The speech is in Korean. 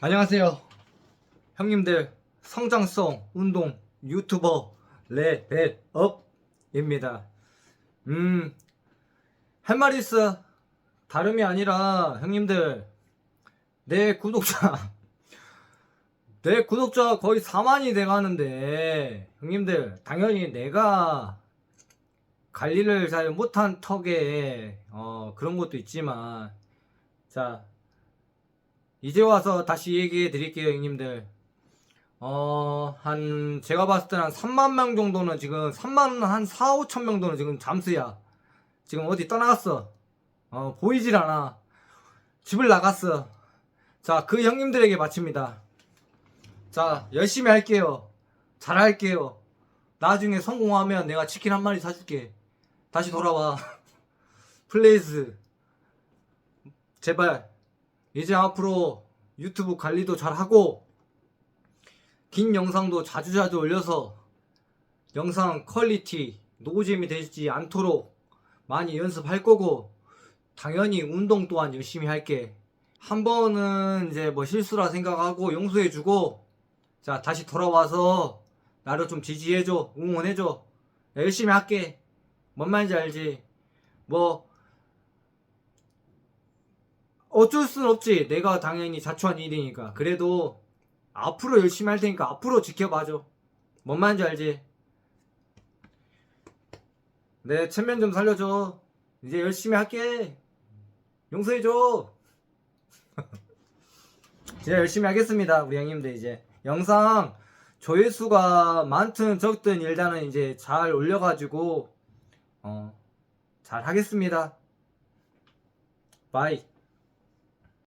안녕하세요. 형님들 성장성 운동 유튜버 레벨업입니다. 음, 할 말이 있어. 다름이 아니라 형님들 내 구독자 내 구독자 거의 4만이 돼가는데 형님들 당연히 내가 관리를 잘 못한 턱에 어, 그런 것도 있지만 자 이제 와서 다시 얘기해 드릴게요, 형님들. 어, 한, 제가 봤을 때는 한 3만 명 정도는 지금, 3만, 한 4, 5천 명 정도는 지금 잠수야. 지금 어디 떠나갔어. 어, 보이질 않아. 집을 나갔어. 자, 그 형님들에게 바칩니다. 자, 열심히 할게요. 잘할게요. 나중에 성공하면 내가 치킨 한 마리 사줄게. 다시 돌아와. 플레이스. 제발. 이제 앞으로 유튜브 관리도 잘 하고 긴 영상도 자주자주 올려서 영상 퀄리티 노잼이 되지 않도록 많이 연습할 거고 당연히 운동 또한 열심히 할게. 한 번은 이제 뭐 실수라 생각하고 용서해주고 자 다시 돌아와서 나를 좀 지지해줘 응원해줘. 열심히 할게. 뭔 말인지 알지? 뭐 어쩔 순 없지. 내가 당연히 자초한 일이니까. 그래도 앞으로 열심히 할 테니까 앞으로 지켜봐줘. 뭔 말인지 알지? 내 체면 좀 살려줘. 이제 열심히 할게. 용서해줘. 진짜 열심히 하겠습니다. 우리 형님들 이제. 영상 조회수가 많든 적든 일단은 이제 잘 올려가지고, 어, 잘 하겠습니다. 바이.